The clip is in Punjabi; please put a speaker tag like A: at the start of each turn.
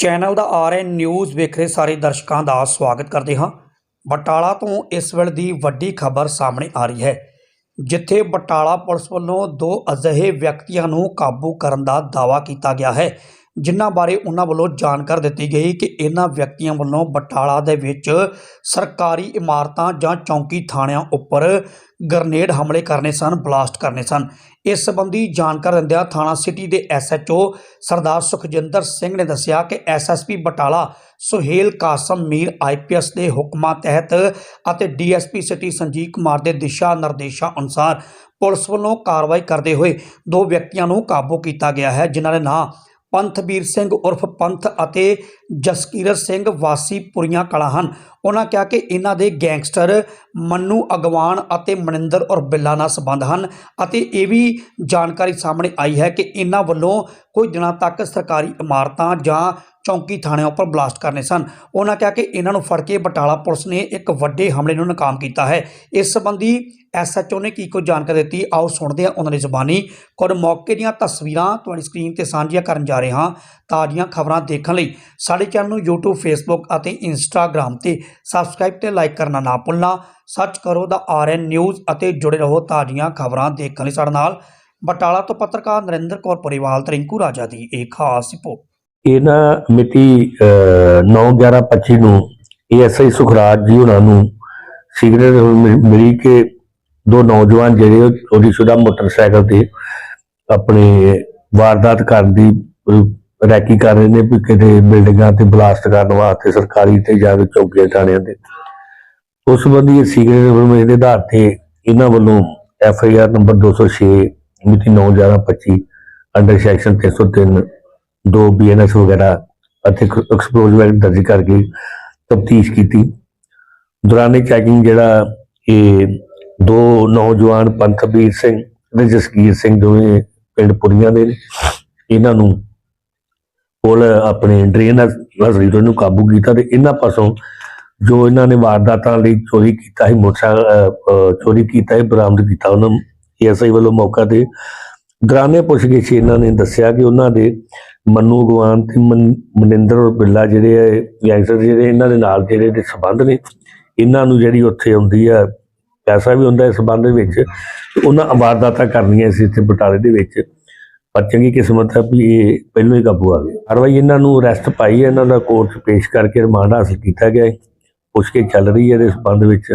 A: ਚੈਨਲ ਦਾ ਆਰਐਨ ਨਿਊਜ਼ ਵੇਖ ਰਹੇ ਸਾਰੇ ਦਰਸ਼ਕਾਂ ਦਾ ਸਵਾਗਤ ਕਰਦੇ ਹਾਂ। ਬਟਾਲਾ ਤੋਂ ਇਸ ਵੇਲੇ ਦੀ ਵੱਡੀ ਖਬਰ ਸਾਹਮਣੇ ਆ ਰਹੀ ਹੈ, ਜਿੱਥੇ ਬਟਾਲਾ ਪੁਲਿਸ ਵੱਲੋਂ ਦੋ ਅਜਿਹੇ ਵਿਅਕਤੀਆਂ ਨੂੰ ਕਾਬੂ ਕਰਨ ਦਾ ਦਾਅਵਾ ਕੀਤਾ ਗਿਆ ਹੈ। ਜਿਨ੍ਹਾਂ ਬਾਰੇ ਉਹਨਾਂ ਵੱਲੋਂ ਜਾਣਕਾਰੀ ਦਿੱਤੀ ਗਈ ਕਿ ਇਹਨਾਂ ਵਿਅਕਤੀਆਂ ਵੱਲੋਂ ਬਟਾਲਾ ਦੇ ਵਿੱਚ ਸਰਕਾਰੀ ਇਮਾਰਤਾਂ ਜਾਂ ਚੌਂਕੀ ਥਾਣਿਆਂ ਉੱਪਰ ਗਰਨੇਡ ਹਮਲੇ ਕਰਨੇ ਸਨ, ਬਲਾਸਟ ਕਰਨੇ ਸਨ। ਇਸ ਸੰਬੰਧੀ ਜਾਣਕਾਰੀ ਦਿੰਦਿਆਂ ਥਾਣਾ ਸਿਟੀ ਦੇ ਐਸਐਚਓ ਸਰਦਾਰ ਸੁਖਜਿੰਦਰ ਸਿੰਘ ਨੇ ਦੱਸਿਆ ਕਿ ਐਸਐਸਪੀ ਬਟਾਲਾ ਸੁਹੇਲ ਕਾਸਮ ਮੀਰ ਆਈਪੀਐਸ ਦੇ ਹੁਕਮਾਂ ਤਹਿਤ ਅਤੇ ਡੀਐਸਪੀ ਸਿਟੀ ਸੰਜੀਵ ਕੁਮਾਰ ਦੇ ਦਿਸ਼ਾ ਨਿਰਦੇਸ਼ਾਂ ਅਨੁਸਾਰ ਪੁਲਿਸ ਵੱਲੋਂ ਕਾਰਵਾਈ ਕਰਦੇ ਹੋਏ ਦੋ ਵਿਅਕਤੀਆਂ ਨੂੰ ਕਾਬੂ ਕੀਤਾ ਗਿਆ ਹੈ, ਜਿਨ੍ਹਾਂ ਦੇ ਨਾਂ ਪੰਥ ਵੀਰ ਸਿੰਘ ਉਰਫ ਪੰਥ ਅਤੇ ਜਸਕੀਰਤ ਸਿੰਘ ਵਾਸੀ ਪੁਰੀਆਂ ਕਲਾ ਹਨ। ਉਹਨਾਂ ਕਿਹਾ ਕਿ ਇਹਨਾਂ ਦੇ ਗੈਂਗਸਟਰ ਮੰਨੂ ਅਗਵਾਨ ਅਤੇ ਮਨਿੰਦਰ ਔਰ ਬਿੱਲਾ ਨਾਲ ਸੰਬੰਧ ਹਨ ਅਤੇ ਇਹ ਵੀ ਜਾਣਕਾਰੀ ਸਾਹਮਣੇ ਆਈ ਹੈ ਕਿ ਇਹਨਾਂ ਵੱਲੋਂ ਕੁਝ ਦਿਨਾਂ ਤੱਕ ਸਰਕਾਰੀ ਇਮਾਰਤਾਂ ਜਾਂ ਚੌਂਕੀ ਥਾਣਿਆਂ ਉੱਪਰ ਬਲਾਸਟ ਕਰਨੇ ਸਨ। ਉਹਨਾਂ ਕਿਹਾ ਕਿ ਇਹਨਾਂ ਨੂੰ ਫੜ ਕੇ ਬਟਾਲਾ ਪੁਲਿਸ ਨੇ ਇੱਕ ਵੱਡੇ ਹਮਲੇ ਨੂੰ ਨਾਕਾਮ ਕੀਤਾ ਹੈ। ਇਸ ਸੰਬੰਧੀ ਐਸਐਚਓ ਨੇ ਕੀ ਕੁਝ ਜਾਣਕਾਰੀ ਦਿੱਤੀ? ਆਓ ਸੁਣਦੇ ਹਾਂ ਉਹਨਾਂ ਦੀ ਜ਼ੁਬਾਨੀ। ਕੁਝ ਮੌਕੇ ਦੀਆਂ ਤਸਵੀਰਾਂ ਤੁਹਾਡੀ ਸਕਰੀਨ ਤੇ ਸਾਂਝੀਆਂ ਕਰਨ ਜਾ ਰਹੇ ਹਾਂ ਤਾਜ਼ੀਆਂ ਖਬਰਾਂ ਦੇਖਣ ਲਈ। ਸਾਡੇ ਚੈਨਲ ਨੂੰ YouTube, Facebook ਅਤੇ Instagram ਤੇ ਸਬਸਕ੍ਰਾਈਬ ਤੇ ਲਾਈਕ ਕਰਨਾ ਨਾ ਭੁੱਲਣਾ। ਸੱਚ ਕਰੋ ਦਾ ਆਰਐਨ ਨਿਊਜ਼ ਅਤੇ ਜੁੜੇ ਰਹੋ ਤਾਜ਼ੀਆਂ ਖਬਰਾਂ ਦੇਖਣ ਲਈ ਸਾਡੇ ਨਾਲ। ਬਟਾਲਾ ਤੋਂ ਪੱਤਰਕਾਰ ਨਰਿੰਦਰ ਕੌਰ ਪਰਿਵਾਲ ਤਰਿੰਕੂ ਰਾਜਾ ਦੀ ਇੱਕ ਖਾਸ ਰਿਪੋਰਟ।
B: ਇਹ ਮਿਤੀ 9/11/25 ਨੂੰ ਏਐਸਆਈ ਸੁਖਰਾਜ ਜੀ ਉਹਨਾਂ ਨੂੰ ਸਿਗਨਲ ਮਿਲੀ ਕਿ ਦੋ ਨੌਜਵਾਨ ਜਿਹੜੇ ਉਹ ਸ਼ੁਦਾ ਮੋਟਰਸਾਈਕਲ ਤੇ ਆਪਣੇ ਵਾਰਦਾਤ ਕਰਨ ਦੀ ਰੈਕੀ ਕਰ ਰਹੇ ਨੇ ਵੀ ਕਿਤੇ ਬਿਲਡਿੰਗਾਂ ਤੇ ਬਲਾਸਟ ਕਰਨ ਵਾਸਤੇ ਸਰਕਾਰੀ ਤੇ ਜਾਂ ਚੌਕੀਆਂ ਥਾਣਿਆਂ ਤੇ। ਉਸ ਸੰਬੰਧੀ ਇਹ ਸਿਗਨਲ ਦੇ ਆਧਾਰ ਤੇ ਇਹਨਾਂ ਵੱਲੋਂ ਐਫ ਆਈ ਆਰ ਨੰਬਰ 206 ਮਿਤੀ 9/11/25 ਅੰਡਰ ਸੈਕਸ਼ਨ 303 ਦੋ ਬੀਐਨਐਸ ਵਗੈਰਾ ਅਤੇ ਐਕਸਪਲੋਜ਼ਿਵ ਦਰਜ ਕਰਕੇ ਤਫਤੀਸ਼ ਕੀਤੀ। ਦੌਰਾਨੇ ਚੈਕਿੰਗ ਜਿਹੜਾ ਇਹ ਦੋ ਨੌਜਵਾਨ ਪੰਥਬੀਰ ਸਿੰਘ ਤੇ ਜਸਕੀਰ ਸਿੰਘ ਦੋਵੇਂ ਪਿੰਡ ਪੁਰੀਆਂ ਦੇ ਇਹਨਾਂ ਨੂੰ ਕੋਲ ਆਪਣੇ ਡਰੇਨ ਨਜ਼ਰੀ ਨੂੰ ਕਾਬੂ ਕੀਤਾ ਤੇ ਇਹਨਾਂ ਪਾਸੋਂ ਜੋ ਇਹਨਾਂ ਨੇ ਵਾਰਦਾਤਾਂ ਲਈ ਚੋਰੀ ਕੀਤਾ ਸੀ, ਮੋਟਰਸਾਈਕਲ ਚੋਰੀ ਕੀਤਾ ਹੈ ਬਰਾਮਦ ਕੀਤਾ ਉਹਨਾਂ ਨੂੰ ਐਸਆਈ ਵੱਲੋਂ ਮੌਕਾ ਤੇ ਦੌਰਾਨੇ ਪੁੱਛਗਿੱਛ ਇਹਨਾਂ ਨੇ ਦੱਸਿਆ ਕਿ ਉਹਨਾਂ ਦੇ ਮੰਨੂ ਗਵਾਨ ਤੇ ਮਨ- ਮਨਿੰਦਰ ਔਰ ਬਿੱਲਾ ਜਿਹੜੇ ਹੈ ਗੈਂਗਸਟਰ ਜਿਹੜੇ ਇਹਨਾਂ ਦੇ ਨਾਲ ਜਿਹੜੇ ਦੇ ਸਬੰਧ ਨੇ, ਇਹਨਾਂ ਨੂੰ ਜਿਹੜੀ ਉੱਥੇ ਆਉਂਦੀ ਆ, ਪੈਸਾ ਵੀ ਹੁੰਦਾ ਇਸ ਸਬੰਧ ਵਿੱਚ ਉਹਨਾਂ ਵਾਰਦਾਤਾਂ ਕਰਨੀਆਂ ਸੀ ਇੱਥੇ ਬਟਾਲੇ ਦੇ ਵਿੱਚ। ਪਰ ਚੰਗੀ ਕਿਸਮਤ ਹੈ ਵੀ ਇਹ ਪਹਿਲਾਂ ਹੀ ਕਾਬੂ ਆ ਗਏ ਕਾਰਵਾਈ ਇਹਨਾਂ ਨੂੰ ਅਰੈਸਟ ਪਾਈ ਹੈ ਇਹਨਾਂ ਦਾ ਕੋਰਟ 'ਚ ਪੇਸ਼ ਕਰਕੇ ਰਿਮਾਂਡ ਹਾਸਲ ਕੀਤਾ ਗਿਆ ਹੈ ਪੁੱਛ ਕੇ ਚੱਲ ਰਹੀ ਹੈ ਇਹਦੇ ਸਬੰਧ ਵਿੱਚ।